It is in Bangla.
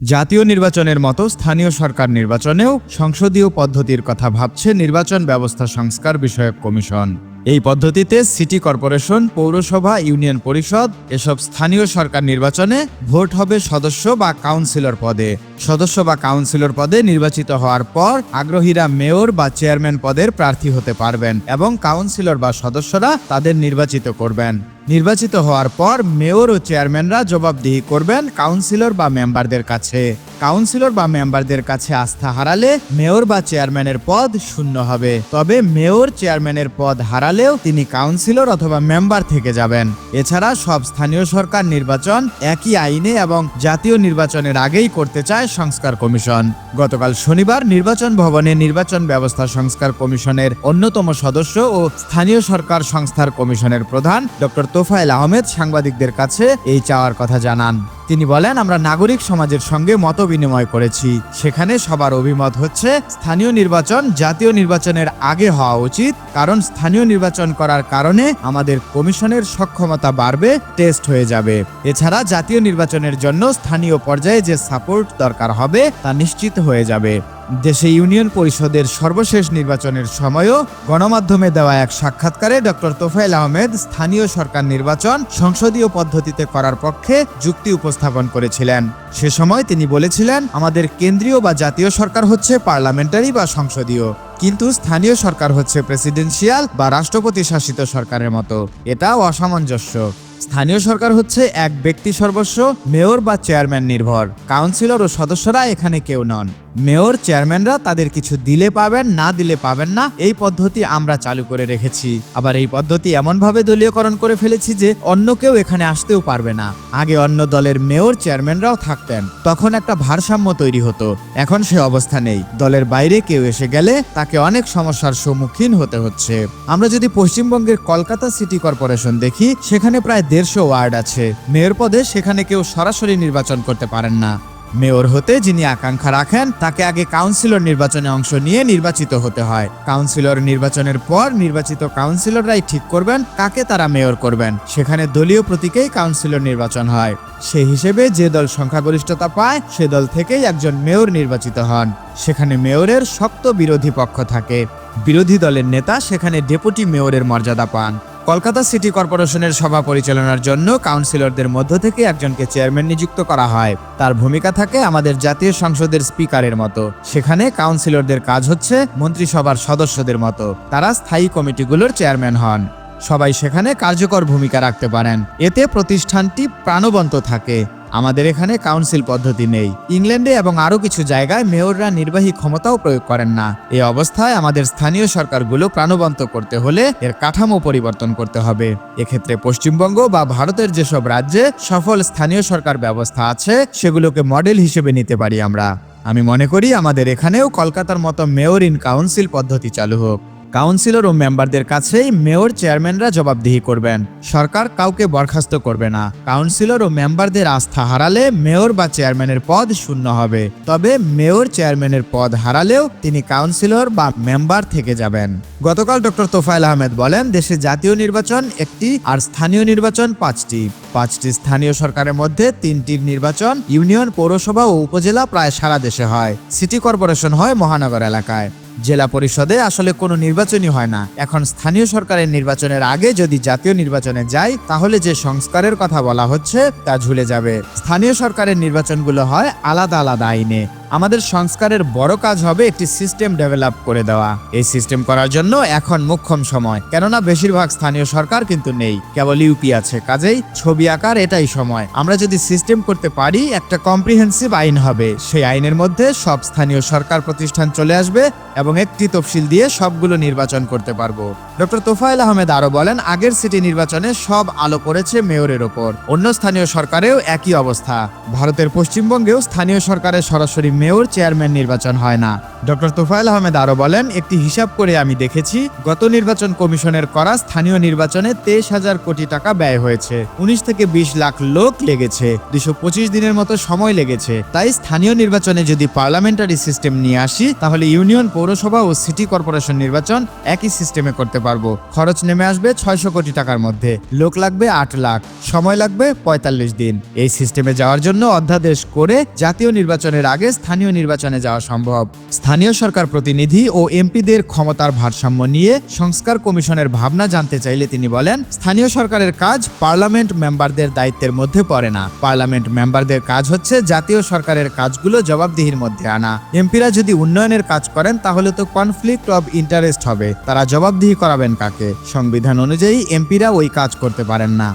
জাতীয় নির্বাচনের মতো স্থানীয় সরকার নির্বাচনেও সংসদীয় পদ্ধতির কথা ভাবছে নির্বাচন ব্যবস্থা সংস্কার বিষয়ক কমিশন। এই পদ্ধতিতে সিটি কর্পোরেশন, পৌরসভা, ইউনিয়ন পরিষদ এসব স্থানীয় সরকার নির্বাচনে ভোট হবে সদস্য বা কাউন্সিলর পদে। সদস্য বা কাউন্সিলর পদে নির্বাচিত হওয়ার পর আগ্রহীরা মেয়র বা চেয়ারম্যান পদের প্রার্থী হতে পারবেন এবং কাউন্সিলর বা সদস্যরা তাদের নির্বাচিত করবেন। নির্বাচিত হওয়ার পর মেয়র ও চেয়ারম্যানরা জবাবদিহি করবেন কাউন্সিলর বা মেম্বারদের কাছে। কাউন্সিলর বা মেম্বারদের কাছে আস্থা হারালে মেয়র বা চেয়ারম্যানের পদ শূন্য হবে। তবে মেয়র চেয়ারম্যানের পদ হারালেও তিনি কাউন্সিলর অথবা মেম্বার থেকে যাবেন। এছাড়া সব স্থানীয় সরকার নির্বাচন একই আইনে এবং জাতীয় নির্বাচনের আগেই করতে চায় সংস্কার কমিশন। গতকাল শনিবার নির্বাচন ভবনে নির্বাচন ব্যবস্থা সংস্কার কমিশনের অন্যতম সদস্য ও স্থানীয় সরকার সংস্থার কমিশনের প্রধান ডক্টর তোফায়েল আহমেদ সাংবাদিকদের কাছে এই চাওয়ার কথা জানান। তিনি বলেন, আমরা নাগরিক সমাজের সঙ্গে মত বিনিময় করেছি। সেখানে সবার অভিমত হচ্ছে স্থানীয় নির্বাচন জাতীয় নির্বাচনের আগে হওয়া উচিত। কারণ স্থানীয় নির্বাচন করার কারণে আমাদের কমিশনের সক্ষমতা বাড়বে, টেস্ট হয়ে যাবে। এছাড়া জাতীয় নির্বাচনের জন্য স্থানীয় পর্যায়ে যে সাপোর্ট দরকার হবে, তা নিশ্চিত হয়ে যাবে। দেশে ইউনিয়ন পরিষদের সর্বশেষ নির্বাচনের সময়ও গণমাধ্যমে দেওয়া এক সাক্ষাৎকারে ডক্টর তোফায়েল আহমেদ স্থানীয় সরকার নির্বাচন সংসদীয় পদ্ধতিতে করার পক্ষে যুক্তি উপস্থাপন করেছিলেন। সে সময় তিনি বলেছিলেন, আমাদের কেন্দ্রীয় বা জাতীয় সরকার হচ্ছে পার্লামেন্টারি বা সংসদীয়, কিন্তু স্থানীয় সরকার হচ্ছে প্রেসিডেন্সিয়াল বা রাষ্ট্রপতি শাসিত সরকারের মতো। এটাও অসামঞ্জস্য। স্থানীয় সরকার হচ্ছে এক ব্যক্তি সর্বস্ব, মেয়র বা চেয়ারম্যান নির্ভর। কাউন্সিলর ও সদস্যরা এখানে কেউ নন। মেয়র, চেয়ারম্যানরা তাদের কিছু দিলে পাবেন, না দিলে পাবেন না, এই পদ্ধতি আমরা চালু করে রেখেছি। আবার এই পদ্ধতি এমনভাবে দলীয়করণ করে ফেলেছি যে অন্য কেউ এখানে আসতেও পারবে না। আগে অন্য দলের মেয়র, চেয়ারম্যানরাও থাকতেন। তখন একটা ভারসাম্য তৈরি হতো। এখন সে অবস্থা নেই। দলের বাইরে কেউ এসে গেলে তাকে অনেক সমস্যার সম্মুখীন হতে হচ্ছে। আমরা যদি পশ্চিমবঙ্গের কলকাতা সিটি কর্পোরেশন দেখি, সেখানে প্রায় দেড়শো ওয়ার্ড আছে। মেয়র পদে সেখানে কেউ সরাসরি নির্বাচন করতে পারেন না। মেয়র হতে যিনি আকাঙ্ক্ষা রাখেন, তাকে আগে কাউন্সিলর নির্বাচনে অংশ নিয়ে নির্বাচিত হতে হয়। কাউন্সিলর নির্বাচনের পর নির্বাচিত কাউন্সিলররাই ঠিক করবেন, কাকে তারা মেয়র করবেন। সেখানে দলীয় প্রতীকেই কাউন্সিলর নির্বাচন হয়। সেই হিসেবে যে দল সংখ্যাগরিষ্ঠতা পায়, সে দল থেকেই একজন মেয়র নির্বাচিত হন। সেখানে মেয়রের শক্ত বিরোধী পক্ষ থাকে। বিরোধী দলের নেতা সেখানে ডেপুটি মেয়রের মর্যাদা পান। কলকাতা সিটি কর্পোরেশনের সভা পরিচালনার জন্য কাউন্সিলরদের মধ্য থেকে একজনকে চেয়ারম্যান নিযুক্ত করা হয়। তার ভূমিকা থাকে আমাদের জাতীয় সংসদের স্পিকারের মতো। সেখানে কাউন্সিলরদের কাজ হচ্ছে মন্ত্রিসভার সদস্যদের মতো। তারা স্থায়ী কমিটিগুলোর চেয়ারম্যান হন। সবাই সেখানে কার্যকর ভূমিকা রাখতে পারেন। এতে প্রতিষ্ঠানটি প্রাণবন্ত থাকে। আমাদের এখানে কাউন্সিল পদ্ধতি নেই। ইংল্যান্ডে এবং আরও কিছু জায়গায় মেয়ররা নির্বাহী ক্ষমতাও প্রয়োগ করেন না। এই অবস্থায় আমাদের স্থানীয় সরকারগুলো প্রাণবন্ত করতে হলে এর কাঠামো পরিবর্তন করতে হবে। এক্ষেত্রে পশ্চিমবঙ্গ বা ভারতের যেসব রাজ্যে সফল স্থানীয় সরকার ব্যবস্থা আছে, সেগুলোকে মডেল হিসেবে নিতে পারি আমরা। আমি মনে করি আমাদের এখানেও কলকাতার মতো মেয়র ইন কাউন্সিল পদ্ধতি চালু হোক। কাউন্সিলর ও মেম্বারদের কাছেই মেয়র চেয়ারম্যানরা জবাবদিহি করবেন। সরকার কাউকে বরখাস্ত করবে না। কাউন্সিলর ও মেম্বারদের আস্থা হারালে মেয়র বা চেয়ারম্যানের পদ শূন্য হবে। তবে মেয়র চেয়ারম্যানের পদ হারালেও তিনি কাউন্সিলর বা মেম্বার থেকে যাবেন। গতকাল ডক্টর তোফায়েল আহমেদ বলেন, দেশে জাতীয় নির্বাচন একটি আর স্থানীয় নির্বাচন পাঁচটি। পাঁচটি স্থানীয় সরকারের মধ্যে তিনটির নির্বাচন ইউনিয়ন, পৌরসভা ও উপজেলা প্রায় সারা দেশে হয়। সিটি কর্পোরেশন হয় মহানগর এলাকায়। জেলা পরিষদে আসলে কোনো নির্বাচনই হয় না। এখন স্থানীয় সরকারের নির্বাচনের আগে যদি জাতীয় নির্বাচনে যায় তাহলে যে সংস্কারের কথা বলা হচ্ছে, তা ঝুলে যাবে। স্থানীয় সরকারের নির্বাচনগুলো হয় আলাদা আলাদা আইনে। আমাদের সংস্কারের বড় কাজ হবে একটি সিস্টেম ডেভেলপ করে দেওয়া। এই সিস্টেম করার জন্য এখন মোক্ষম সময়। কেননা বেশিরভাগ স্থানীয় সরকার কিন্তু নেই। কেবল ইউপি আছে। কাজেই ছবি আকার এটাই সময়। আমরা যদি সিস্টেম করতে পারি, একটা কম্প্রিহেন্সিভ আইন হবে। সেই আইনের মধ্যে সব স্থানীয় সরকার প্রতিষ্ঠান চলে আসবে এবং একটি তফসিল দিয়ে সবগুলো নির্বাচন করতে পারব। ডক্টর তোফায়েল আহমেদ আরও বলেন, আগের সিটি নির্বাচনে সব আলো পড়েছে মেয়রের ওপর। অন্য স্থানীয় সরকারেও একই অবস্থা। ভারতের পশ্চিমবঙ্গেও স্থানীয় সরকারের সরাসরি মেয়র চেয়ারম্যান নির্বাচন হয় না। ডক্টর তোফায়েল আহমেদ আরও বলেন, একটি হিসাব করে আমি দেখেছি, গত নির্বাচন কমিশনের করা স্থানীয় নির্বাচনে তেইশ হাজার কোটি টাকা ব্যয় হয়েছে। উনিশ থেকে বিশ লাখ লোক লেগেছে। দুশো পঁচিশ দিনের মতো সময় লেগেছে। তাই স্থানীয় নির্বাচনে যদি পার্লামেন্টারি সিস্টেম নিয়ে আসি, তাহলে ইউনিয়ন, পৌরসভা ও সিটি কর্পোরেশন নির্বাচন একই সিস্টেমে করতে পারব। খরচ নেমে আসবে ছয়শো কোটি টাকার মধ্যে। লোক লাগবে আট লাখ, সময় লাগবে পঁয়তাল্লিশ দিন। এই সিস্টেমে যাওয়ার জন্য অধ্যাদেশ করে জাতীয় নির্বাচনের আগে স্থানীয় নির্বাচনে যাওয়া সম্ভব। স্থানীয় সরকার প্রতিনিধি ও এমপিদের ক্ষমতার ভারসাম্য নিয়ে সংস্কার কমিশনের ভাবনা জানতে চাইলে তিনি বলেন, স্থানীয় সরকারের কাজ পার্লামেন্ট মেম্বারদের দায়িত্বের মধ্যে পড়ে না। পার্লামেন্ট মেম্বারদের কাজ হচ্ছে জাতীয় সরকারের কাজগুলো জবাবদিহির মধ্যে আনা। এমপিরা যদি উন্নয়নের কাজ করেন, তাহলে তো কনফ্লিক্ট অব ইন্টারেস্ট হবে। তারা জবাবদিহি করাবেন কাকে? সংবিধান অনুযায়ী এমপিরা ওই কাজ করতে পারেন না।